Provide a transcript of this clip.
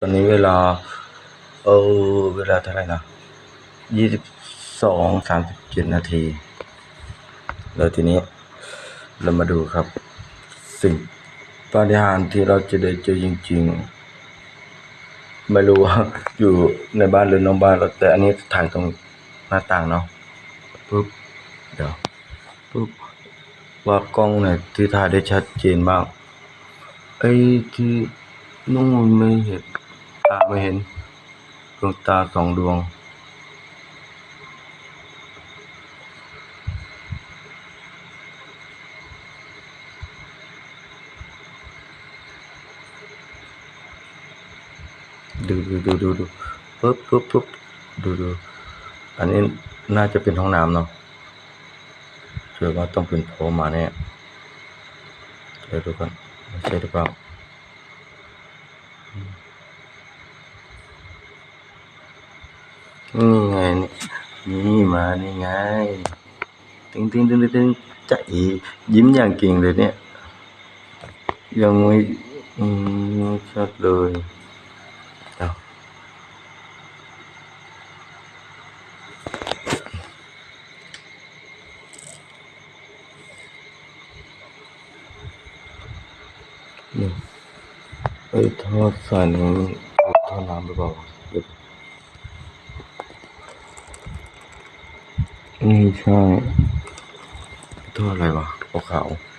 ตอนนี้เวลา เออ เวลาเท่าไหร่นะยี่สิบสองสามสิบเจ็ดนาที แล้วทีนี้เรามาดูครับ สิ่งปาฏิหาริย์ที่เราจะได้เจอจริง ๆ ไม่รู้ว่าอยู่ในบ้านหรือนอกบ้านเราแต่อันนี้ถ่ายตรงหน้าต่างเนาะปุ๊บ เดี๋ยวปุ๊บ ว่ากล้องไหนที่ถ่ายได้ชัดเจนบ้างไอ้ที่นู่นไม่เห็น ตาไม่เห็นดวงตาสองดวง ดูดูดูดูดูปุ๊บปุ๊บปุ๊บดูดูอันนี้น่าจะเป็นห้องน้ำเนาะเชื่อว่าต้องเป็นโถมาแน่เดี๋ยวดูกันใช่หรือเปล่า นี่ไงนี่นี่มานี่ไงตึงตึงตึงตึงจะอียิ้มอย่างเก่งเลยเนี่ย ยังไม่ไม่ชัดเลยเอานี่ไอ้ท่อสายนี้ท่อน้ำหรือเปล่าเดี๋ยว นี่ใช่ตัวอะไรวะขาวๆ